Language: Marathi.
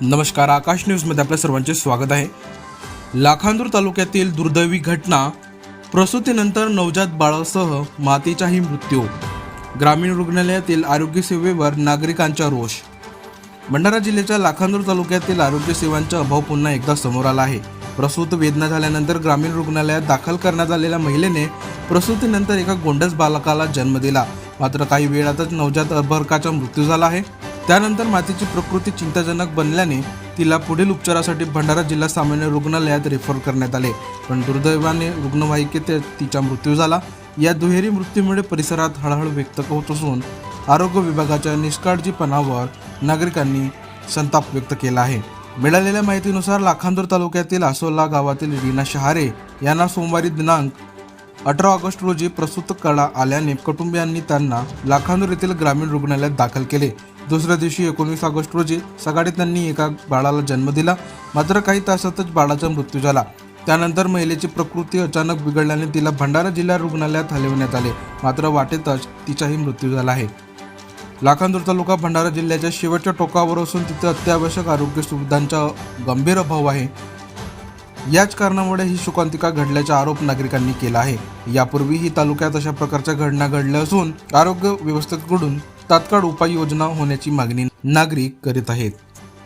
नमस्कार आकाश न्यूजमध्ये आपल्या सर्वांचे स्वागत आहे. लाखांदूर तालुक्यातील दुर्दैवी घटना प्रसूतीनंतर नवजात बाळासह मातेचाही मृत्यू. ग्रामीण रुग्णालयातील आरोग्य सेवेवर नागरिकांचा रोष. भंडारा जिल्ह्याच्या लाखांदूर तालुक्यातील आरोग्य सेवांचा अभाव पुन्हा एकदा समोर आला आहे. प्रसूत वेदना झाल्यानंतर ग्रामीण रुग्णालयात दाखल करण्यात आलेल्या महिलेने प्रसूतीनंतर एका गोंडस बालकाला जन्म दिला. मात्र काही वेळातच नवजात अर्भकाचा मृत्यू झाला आहे. त्यानंतर मातेची प्रकृती चिंताजनक बनल्याने तिला पुढील उपचारासाठी भंडारा जिल्हा सामान्य रुग्णालयात रेफर करण्यात आले. पण दुर्दैवाने रुग्णवाहिकेत तिचा मृत्यू झाला. या दुहेरी मृत्यूमुळे परिसरात हळहळ व्यक्त होत असून आरोग्य विभागाच्या निष्काळजीपणावर नागरिकांनी संताप व्यक्त केला आहे. मिळालेल्या माहितीनुसार लाखांदूर तालुक्यातील आसोला गावातील रीना शहारे यांना सोमवारी दिनांक अठरा ऑगस्ट रोजी प्रसूत कळा आल्याने कुटुंबियांनी त्यांना लाखांदूर येथील ग्रामीण रुग्णालयात दाखल केले. दुसऱ्या दिवशी एकोणवीस ऑगस्ट रोजी सकाळी त्यांनी एका बाळाला जन्म दिला. मात्र काही तासातच बाळाचा मृत्यू झाला. त्यानंतर महिलेची प्रकृती अचानक बिघडल्याने तिला भंडारा जिल्हा रुग्णालयात हलविण्यात आले. मात्र वाटेतच तिचाही मृत्यू झाला आहे. लाखांदूर तालुका भंडारा जिल्ह्याच्या शेवटच्या टोकावर असून तिथे अत्यावश्यक आरोग्य सुविधांचा गंभीर अभाव आहे. याच कारणामुळे ही शोकांतिका घडल्याचा आरोप नागरिकांनी केला आहे. यापूर्वीही तालुक्यात अशा प्रकारच्या घटना घडल्या असून आरोग्य व्यवस्थेकडून तात्काळ उपाययोजना होण्याची मागणी नागरिक करीत आहेत.